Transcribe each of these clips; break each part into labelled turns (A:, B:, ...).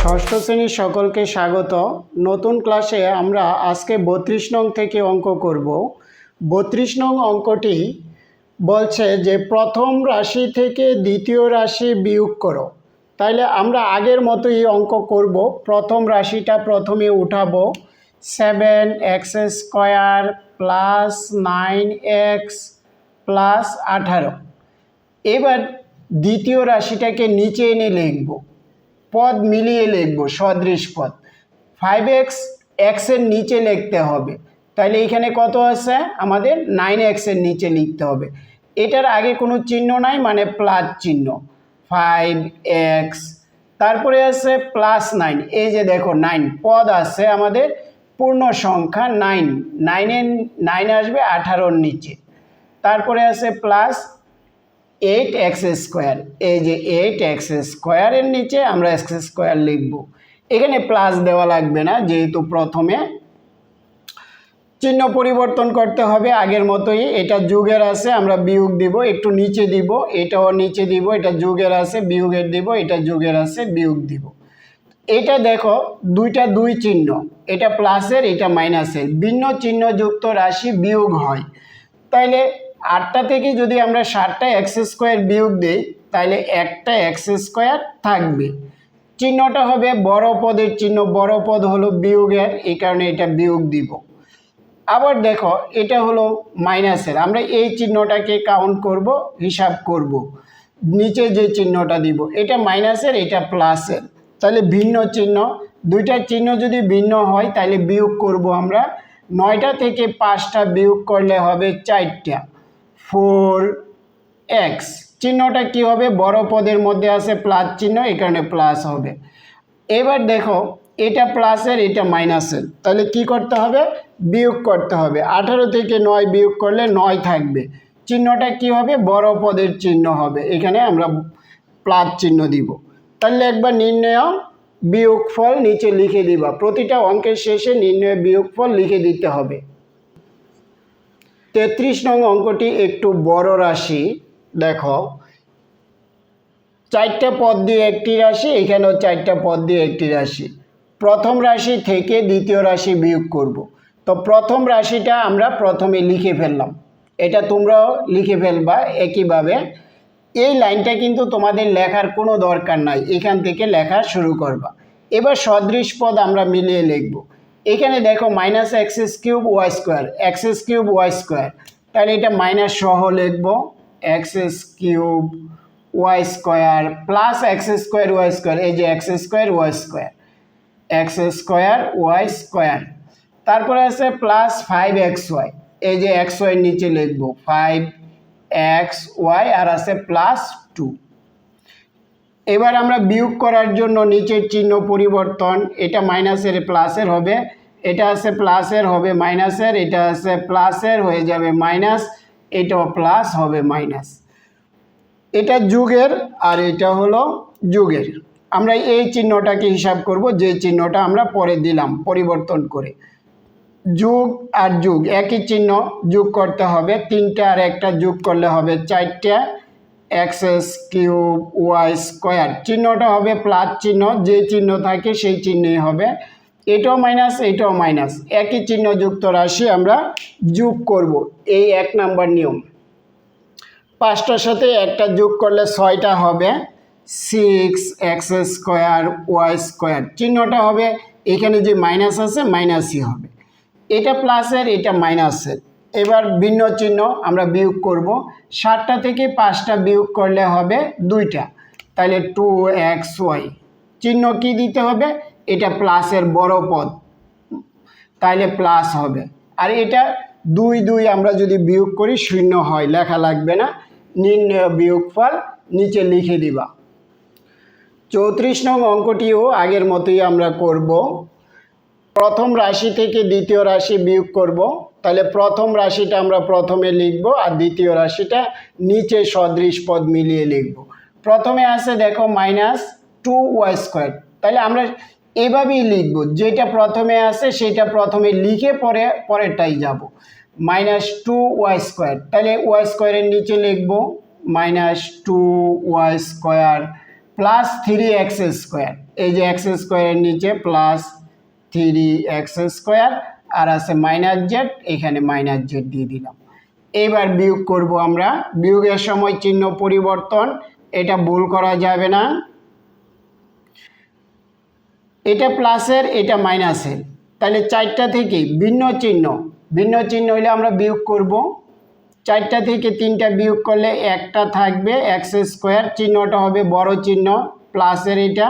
A: ষষ্ঠ শ্রেণির সকলকে স্বাগত। নতুন ক্লাসে আমরা আজকে বত্রিশ নং থেকে অঙ্ক করব। বত্রিশ নং অঙ্কটি বলছে যে, প্রথম রাশি থেকে দ্বিতীয় রাশি বিয়োগ করো। তাইলে আমরা আগের মতোই অঙ্ক করব। প্রথম রাশিটা প্রথমে উঠাবো। Seven x square plus nine x plus আঠারো। এবার দ্বিতীয় রাশিটাকে নিচে এনে লিখব। পদ মিলিয়ে লিখব, সদৃশ পদ। ফাইভ এক্স এক্সের নিচে লিখতে হবে। তাহলে এখানে কত আছে? আমাদের নাইন এক্সের নিচে লিখতে হবে। এটার আগে কোনো চিহ্ন নাই মানে প্লাস চিহ্ন। ফাইভ এক্স তারপরে আছে প্লাস নাইন এই যে দেখো নাইন পদ আছে আমাদের পূর্ণ সংখ্যা নাইন নাইনের নাইন আসবে আঠারোর নিচে। তারপরে আছে প্লাস এইট এক্স স্কোয়ার এই যে এইট এক্স স্কোয়ারের নিচে আমরা এক্স স্কোয়ার লিখব। এখানে প্লাস দেওয়া লাগবে না, যেহেতু প্রথমে চিহ্ন পরিবর্তন করতে হবে, আগের মতোই এটা যুগের আছে, আমরা বিয়োগ দিব, একটু নিচে দিব, এটাও নিচে দিব, এটা যুগের আছে, বিয়োগের দিব, এটা যুগের আছে, বিয়োগ দিব। এটা দেখো, দুইটা দুই চিহ্ন, এটা প্লাসের এটা মাইনাসের ভিন্ন চিহ্নযুক্ত রাশি বিয়োগ হয়। তাইলে আটটা থেকে যদি আমরা ষাটটা এক্স স্কোয়ার বিয়োগ দিই তাহলে একটা এক্স স্কোয়ার থাকবে। চিহ্নটা হবে বড় পদের চিহ্ন, বড় পদ হলো বিয়োগের, এই কারণে এটা বিয়োগ দিব। আবার দেখো, এটা হলো মাইনাসের, আমরা এই চিহ্নটাকে কাউন্ট করব, হিসাব করব। নিচে যে চিহ্নটা দিব, এটা মাইনাসের, এটা প্লাসের। তাহলে ভিন্ন চিহ্ন, দুইটা চিহ্ন যদি ভিন্ন হয় তাহলে বিয়োগ করব আমরা। নয়টা থেকে পাঁচটা বিয়োগ করলে হবে চারটা। Four x. চিহ্নটা কি হবে? বড় পদের মধ্যে আছে প্লাস চিহ্ন কারণে প্লাস হবে। এবার দেখো, এটা প্লাসের, এটা মাইনাসের। তাহলে কি করতে হবে? বিয়োগ করতে হবে। আঠারো থেকে নয় বিয়োগ করলে নয় থাকবে। চিহ্নটা কি হবে? বড় পদের চিহ্ন হবে। এখানে আমরা প্লাস চিহ্ন দিব। তাহলে একবার নির্ণয় বিয়োগফল নিচে লিখে দিবা। প্রতিটা অঙ্কের শেষে নির্ণয় বিয়োগফল লিখে দিতে হবে। তেত্রিশ নং অঙ্কটি একটু বড় রাশি, দেখো। চারটা পদ দিয়ে একটি রাশি, এখানেও চারটা পদ দিয়ে একটি রাশি। প্রথম রাশি থেকে দ্বিতীয় রাশি বিয়োগ করব। তো প্রথম রাশিটা আমরা প্রথমে লিখে ফেললাম। এটা তোমরাও লিখে ফেলবা একইভাবে। এই লাইনটা কিন্তু তোমাদের লেখার কোনো দরকার নাই, এখান থেকে লেখা শুরু করবা। এবার সদৃশ পদ আমরা মিলিয়ে লিখব। এখানে দেখো minus x's cube y square x's cube y square তাহলে এটা মাইনাস সহ লিখব x's cube y square plus x square y square এই যে x square y square x square y square তারপরে আছে প্লাস ফাইভ এক্স ওয়াই এই যে এক্স ওয়াই নিচে লিখব ফাইভ এক্স ওয়াই আর আছে প্লাস টু এবার আমরা বিয়োগ করার জন্য নিচের চিহ্ন পরিবর্তন, এটা মাইনাসের প্লাসের হবে, এটা আছে প্লাসের হবে মাইনাসের, এটা আছে প্লাসের হয়ে যাবে মাইনাস, এটাও প্লাস হবে মাইনাস। এটা যুগের আর এটা হলো যুগের। আমরা এই চিহ্নটাকে হিসাব করব, যে চিহ্নটা আমরা পরে দিলাম, পরিবর্তন করে। যুগ আর যুগ, একই চিহ্ন যোগ করতে হবে, তিনটা আর একটা যোগ করলে হবে চারটা। X's cube y square. চিহ্নটা হবে প্লাস চিহ্ন, যে চিহ্ন থাকে সেই চিহ্নই হবে। এটাও মাইনাস এটাও মাইনাস। একই চিহ্নযুক্ত রাশি আমরা যোগ করব। এই এক নাম্বার নিয়ম। পাঁচটার সাথে একটা যোগ করলে ছয়টা হবে। Six x square y square. চিহ্নটা হবে, এখানে যে মাইনাস আছে, মাইনাসই হবে। এটা প্লাসের, এটা মাইনাসের। এবার ভিন্ন চিহ্ন আমরা বিয়োগ করব। সাতটা থেকে পাঁচটা বিয়োগ করলে হবে দুইটা। তাহলে টু এক্স ওয়াই চিহ্ন কি দিতে হবে? এটা প্লাসের বড় পদ। তাইলে প্লাস হবে। আর এটা দুই দুই আমরা যদি বিয়োগ করি, শূন্য হয়, লেখা লাগবে না। নির্ণয় বিয়োগফল নিচে লিখে দিবা। চৌত্রিশ নং অঙ্কটিও আগের মতোই আমরা করব। প্রথম রাশি থেকে দ্বিতীয় রাশি বিয়োগ করব। তাহলে প্রথম রাশিটা আমরা প্রথমে লিখব আর দ্বিতীয় রাশিটা নিচে সদৃশ পদ মিলিয়ে লিখব। প্রথমে আছে দেখো মাইনাস টু ওয়াই স্কোয়ার তাহলে আমরা এভাবেই লিখব, যেটা প্রথমে আছে সেটা প্রথমে লিখে পরে, পরেরটাই যাব। মাইনাস টু ওয়াই স্কোয়ার তাহলে ওয়াই স্কোয়ারের নিচে লিখব minus two y square plus three x square এই যে এক্স স্কোয়ারের নিচে প্লাস থ্রি এক্স স্কোয়ার আর আছে মাইনাস জেড এখানে মাইনাস জেড দিয়ে দিলাম। এবার বিয়োগ করব আমরা। বিয়োগের সময় চিহ্ন পরিবর্তন, এটা ভুল করা যাবে না। এটা প্লাসের এটা মাইনাসের তাহলে চারটা থেকে ভিন্ন চিহ্ন ভিন্ন চিহ্ন হলে আমরা বিয়োগ করব। চারটা থেকে তিনটা বিয়োগ করলে একটা থাকবে এক্স স্কোয়ার চিহ্নটা হবে বড় চিহ্ন প্লাসের এটা।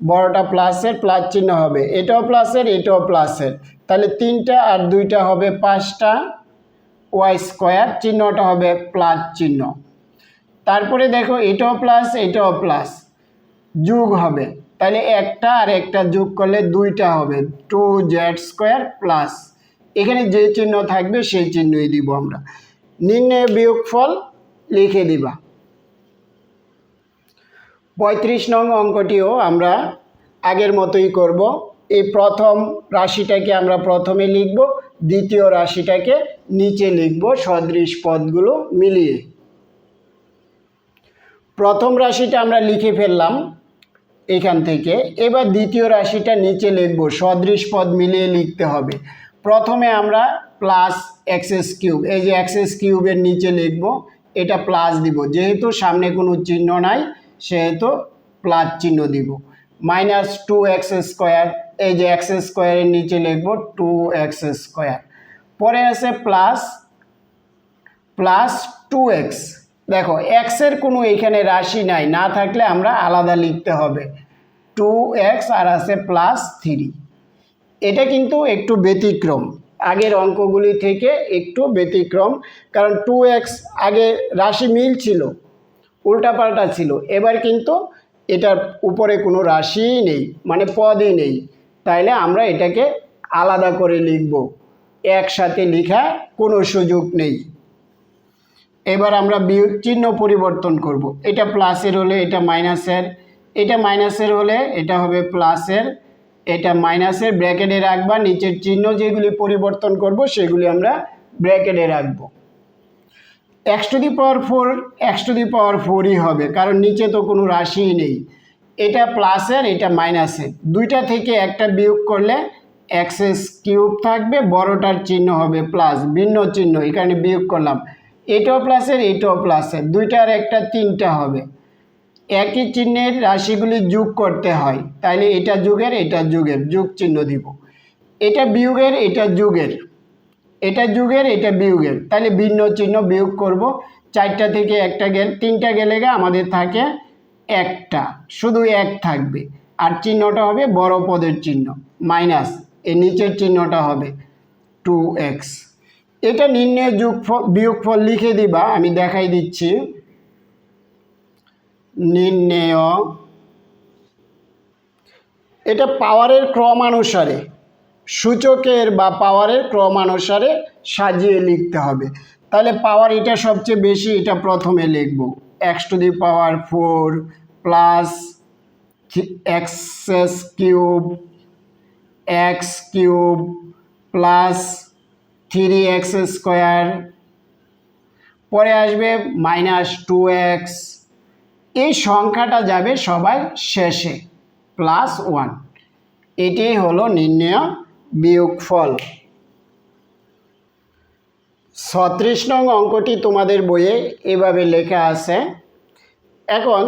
A: বড়টা প্লাসের প্লাস চিহ্ন হবে। এটাও প্লাসের এটাও প্লাসের। তাহলে তিনটা আর দুইটা হবে পাঁচটা। ওয়াই স্কোয়ার চিহ্নটা হবে প্লাস চিহ্ন। তারপরে দেখো, এটাও প্লাস এটাও প্লাস। যোগ হবে। তাহলে একটা আর একটা যোগ করলে দুইটা হবে। Two z square plus. এখানে যে চিহ্ন থাকবে সেই চিহ্নই দিব আমরা। নির্ণয় বিয়োগফল লিখে দিবা। পঁয়ত্রিশ নং অঙ্কটিও আমরা আগের মতোই করব। এই প্রথম রাশিটাকে আমরা প্রথমে লিখব, দ্বিতীয় রাশিটাকে নিচে লিখব সদৃশ পদগুলো মিলিয়ে। প্রথম রাশিটা আমরা লিখে ফেললাম এখান থেকে, এবার দ্বিতীয় রাশিটা নিচে লিখব, সদৃশ পদ মিলিয়ে লিখতে হবে। প্রথমে আমরা প্লাস এক্সএস কিউব, এই যে এক্সএস কিউবের নিচে লিখব, এটা প্লাস দিব, যেহেতু সামনে কোনো চিহ্ন নাই সেহেতু প্লাস চিহ্ন দিব। মাইনাস টু এক্স স্কোয়ার, এই যে এক্স স্কোয়ারের নিচে লিখব টু এক্স স্কোয়ার। পরে আছে প্লাস প্লাস টু এক্স দেখো এক্সের কোনো এখানে রাশি নাই, না থাকলে আমরা আলাদা লিখতে হবে। টু এক্স আর আছে প্লাস থ্রি এটা কিন্তু একটু ব্যতিক্রম। আগের অঙ্কগুলি থেকে একটু ব্যতিক্রম, কারণ টু এক্স আগে রাশি মিল ছিল। উল্টাপাল্টা ছিল। এবার কিন্তু এটার উপরে কোনো রাশিই নেই মানে পদই নেই। তাইলে আমরা এটাকে আলাদা করে লিখব। একসাথে লেখা কোনো সুযোগ নেই। এবার আমরা বিয়োগ চিহ্ন পরিবর্তন করব। এটা প্লাসের হলে এটা মাইনাসের এটা মাইনাসের হলে এটা হবে প্লাসের, এটা মাইনাসের ব্র্যাকেটে রাখবা, নিচের চিহ্ন যেগুলি পরিবর্তন করব সেগুলি আমরা ব্র্যাকেটে রাখব। X to the power four x to the power ফোরই হবে, কারণ নিচে তো কোনো রাশিই নেই। এটা প্লাসের এটা মাইনাসের দুইটা থেকে একটা বিয়োগ করলে এক্সএস কিউব থাকবে, বড়টার চিহ্ন হবে প্লাস ভিন্ন চিহ্ন এখানে বিয়োগ করলাম। এটাও প্লাসের এটাও প্লাসের দুইটার একটা তিনটা হবে। একই চিহ্নের রাশিগুলি যোগ করতে হয়, তাইলে এটা যুগের এটা যুগের, যোগ চিহ্ন দিব। এটা বিয়োগের, এটা যুগের। এটা যুগের, এটা বিয়োগের। তাহলে ভিন্ন চিহ্ন বিয়োগ করব। চারটা থেকে একটা গেল, তিনটা গেলে গে আমাদের থাকে একটা। শুধু এক থাকবে। আর চিহ্নটা হবে বড় পদের চিহ্ন, মাইনাস। এর নিচের চিহ্নটা হবে টু এক্স। এটা নির্ণয় যোগ বিয়োগফল লিখে দিবা, আমি দেখাই দিচ্ছি। নির্ণয়, এটা পাওয়ারের ক্রমানুসারে সূচকের বা পাওয়ারের ক্রমানুসারে সাজিয়ে লিখতে হবে। তাহলে পাওয়ার এটা সবচেয়ে বেশি, এটা প্রথমে লিখব। X to the power four plus x's cube x cube plus three x square পরে আসবে মাইনাস টু এক্স এই সংখ্যাটা যাবে সবাই শেষে প্লাস ওয়ান এটাই হলো নির্ণয় বিয়োগফল ছত্রিশ নং অঙ্কটি তোমাদের বইয়ে এভাবে লেখা আছে। এখন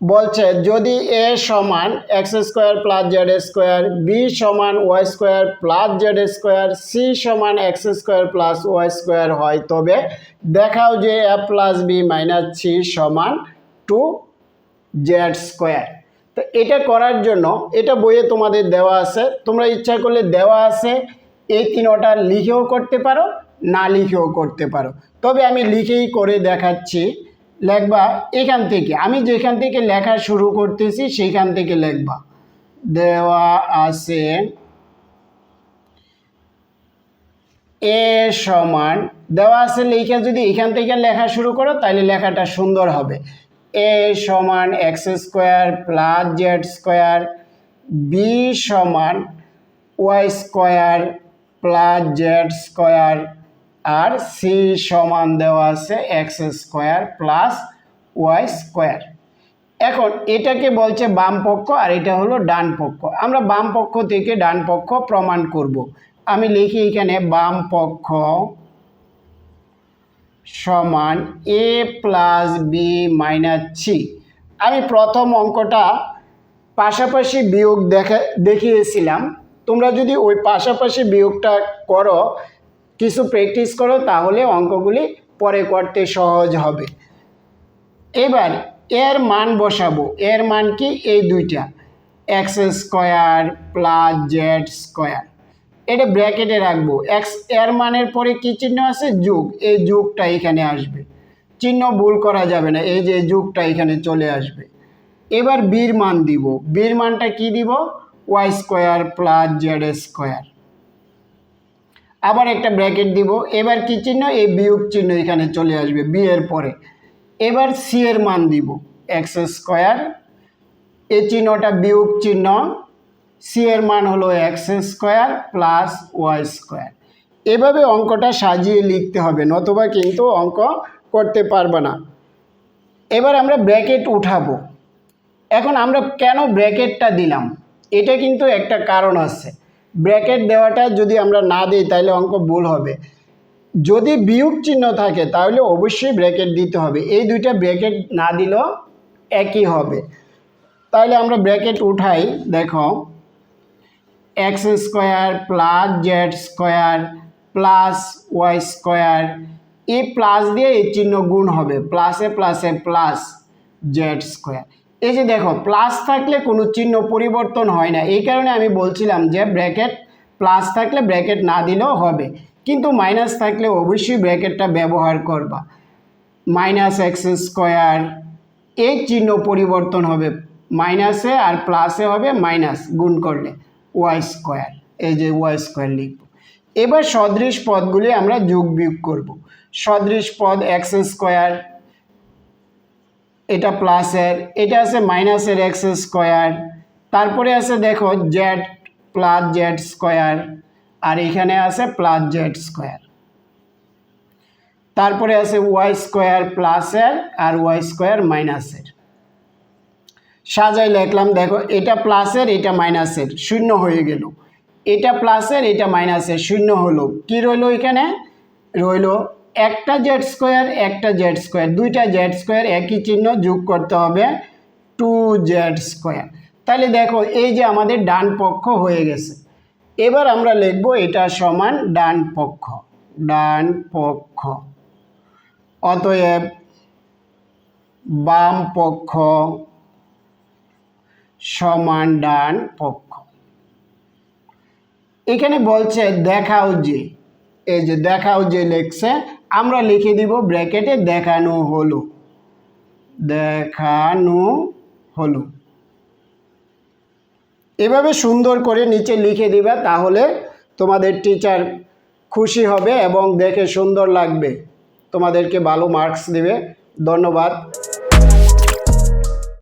A: বলছে, যদি এ সমান x square plus z square b সমান y square plus z square c সমান x square plus y square হয়, তবে দেখাও যে a plus b minus c সমান টু জেড স্কোয়ার। তো এটা করার জন্য এটা বইয়ে তোমাদের দেওয়া আছে। তোমরা ইচ্ছা করলে দেওয়া আছে। এই তিনটা লিখেও করতে পারো, না লিখেও করতে পারো। তবে আমি লিখেই করে দেখাচ্ছি। লেখবা এখান থেকে। আমি যেখান থেকে লেখা শুরু করতেছি, সেইখান থেকে লেখবা। দেওয়া আছে এ সমান। দেওয়া আছে লেখা যদি এখান থেকে লেখা শুরু করো তাহলে লেখাটা সুন্দর হবে। এ সমান x square plus z square, b সমান y square plus z square, আর সি সমান দেওয়া আছে x square plus y square. এখন এটাকে বলছে বাম পক্ষ আর এটা হলো ডান পক্ষ। আমরা বাম পক্ষ থেকে ডান পক্ষ প্রমাণ করব। আমি লিখি এখানে বাম পক্ষ সমান a plus b minus c আমি প্রথম অঙ্কটা পাশাপাশি বিয়োগ দেখা, দেখিয়েছিলাম। তোমরা যদি ওই পাশাপাশি বিয়োগটা করো, কিছু প্র্যাকটিস করো, তাহলে অঙ্কগুলি পরে করতে সহজ হবে। এবার এর মান বসাবো। এর মান কি? এই দুইটা। X square plus z square এটা ব্র্যাকেটে রাখব। এক্সের মানের পরে কি চিহ্ন আছে? যুগ। এই যুগটা এখানে আসবে। চিহ্ন ভুল করা যাবে না। এই যে যুগটা এখানে চলে আসবে। এবার বীর মান দিব। বীর মানটা কি দিব? Y square plus z square আবার একটা ব্র্যাকেট দিব। এবার কি চিহ্ন? এই বিয়োগ চিহ্ন এখানে চলে আসবে বি এর পরে। এবার সি এর মান দিব। এক্স স্কোয়ার এই চিহ্নটা বিয়োগ চিহ্ন। সি এর মান হলো x square plus y square. এভাবে অঙ্কটা সাজিয়ে লিখতে হবে, নতুবা কিন্তু অঙ্ক করতে পারবে না। এবার আমরা ব্র্যাকেট উঠাবো। এখন আমরা কেন ব্র্যাকেটটা দিলাম? এটা কিন্তু একটা কারণ আছে। ব্র্যাকেট দেওয়াটা যদি আমরা না দিই, তাহলে অঙ্ক ভুল হবে। যদি বিয়োগ চিহ্ন থাকে, তাহলে অবশ্যই ব্র্যাকেট দিতে হবে। এই দুইটা ব্র্যাকেট না দিলেও একই হবে। তাহলে আমরা ব্র্যাকেট উঠাই, দেখো। X square plus z square plus y square এই প্লাস দিয়ে এই চিহ্ন গুণ হবে। প্লাসে প্লাসে প্লাস জেড স্কোয়ার এই যে দেখো প্লাস থাকলে কোনো চিহ্ন পরিবর্তন হয় না। এই কারণে আমি বলছিলাম যে ব্র্যাকেট প্লাস থাকলে ব্র্যাকেট না দিলেও হবে। কিন্তু মাইনাস থাকলে অবশ্যই ব্র্যাকেটটা ব্যবহার করবা। মাইনাস এক্স স্কোয়ার এই চিহ্ন পরিবর্তন হবে। মাইনাসে আর প্লাসে হবে মাইনাস গুণ করলে। ওয়াই স্কোয়ার এই যে ওয়াই স্কোয়ার লিখব। এবার সদৃশ পদগুলি আমরা যোগ বিয়োগ করব। সদৃশ পদ এক্স স্কোয়ার এটা প্লাসের এটা আছে মাইনাসের এক্স স্কোয়ার তারপরে আছে দেখো জেড প্লাস জেড স্কোয়ার আর এখানে আছে প্লাস জেড স্কোয়ার তারপরে আছে ওয়াই স্কোয়ার প্লাসের আর ওয়াই স্কোয়ার মাইনাসের সাজাই লিখলাম, দেখো এটা প্লাসের, এটা মাইনাসের, শূন্য হয়ে গেল। এটা প্লাসের, এটা মাইনাসের, শূন্য হলো। কি রইল এখানে? রইল একটা জেড স্কোয়ার একটা জেড স্কোয়ার দুইটা জেড স্কোয়ার একই চিহ্ন যোগ করতে হবে টু জেড স্কোয়ার তাহলে দেখো এই যে আমাদের ডান পক্ষ হয়ে গেছে। এবার আমরা লিখব এটা সমান ডান পক্ষ ডান পক্ষ। অতএব বাম পক্ষ সমান ডান পক্ষ। এখানে বলছে দেখাও যে, এই যে দেখাও যে লেখছে, আমরা লিখে দিব ব্র্যাকেটে দেখানো হলো। দেখানো হলো। এভাবে সুন্দর করে নিচে লিখে দিবা, তাহলে তোমাদের টিচার খুশি হবে এবং দেখে সুন্দর লাগবে। তোমাদেরকে ভালো মার্কস দিবে। ধন্যবাদ।